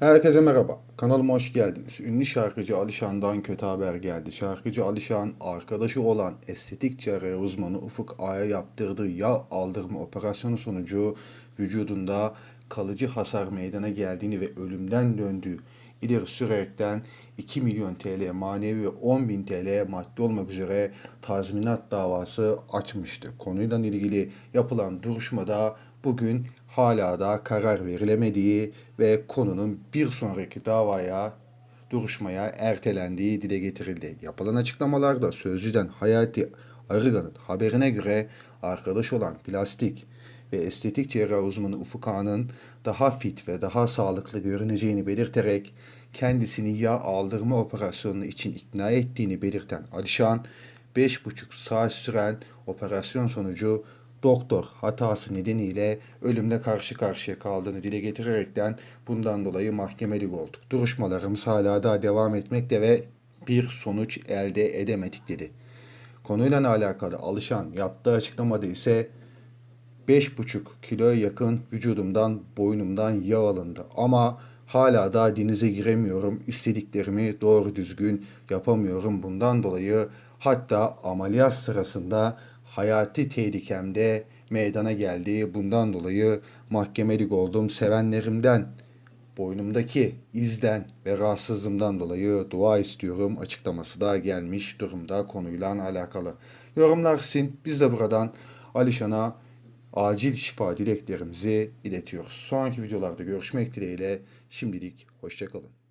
Herkese merhaba. Kanalıma hoş geldiniz. Ünlü şarkıcı Alişan'dan kötü haber geldi. Şarkıcı Alişan, arkadaşı olan estetik cerrahi uzmanı Ufuk Ağa'ya yaptırdığı yağ aldırma operasyonu sonucu vücudunda kalıcı hasar meydana geldiğini ve ölümden döndüğü ileri sürerekten 2 milyon TL manevi ve 10 bin TL maddi olmak üzere tazminat davası açmıştı. Konuyla ilgili yapılan duruşmada bugün hala da karar verilemediği ve konunun bir sonraki davaya duruşmaya ertelendiği dile getirildi. Yapılan açıklamalarda sözcüden Hayati Arıgan'ın haberine göre arkadaş olan plastik ve estetik cerrah uzmanı Ufuk Ağa'nın daha fit ve daha sağlıklı görüneceğini belirterek kendisini yağ aldırma operasyonu için ikna ettiğini belirten Alişan, 5,5 saat süren operasyon sonucu doktor hatası nedeniyle ölümle karşı karşıya kaldığını dile getirerekten bundan dolayı mahkemelik olduk. Duruşmalarımız hala daha devam etmekte ve bir sonuç elde edemedik dedi. Konuyla alakalı Alişan yaptığı açıklamada ise 5,5 kiloya yakın vücudumdan, boynumdan yağ alındı. Ama hala da denize giremiyorum. İstediklerimi doğru düzgün yapamıyorum. Bundan dolayı hatta ameliyat sırasında hayati tehlikemde meydana geldi. Bundan dolayı mahkemelik oldum. Sevenlerimden, boynumdaki izden ve rahatsızlığımdan dolayı dua istiyorum açıklaması da gelmiş durumda konuyla alakalı. Yorumlar sizin. Biz de buradan Alişan'a acil şifa dileklerimizi iletiyoruz. Sonraki videolarda görüşmek dileğiyle şimdilik hoşçakalın.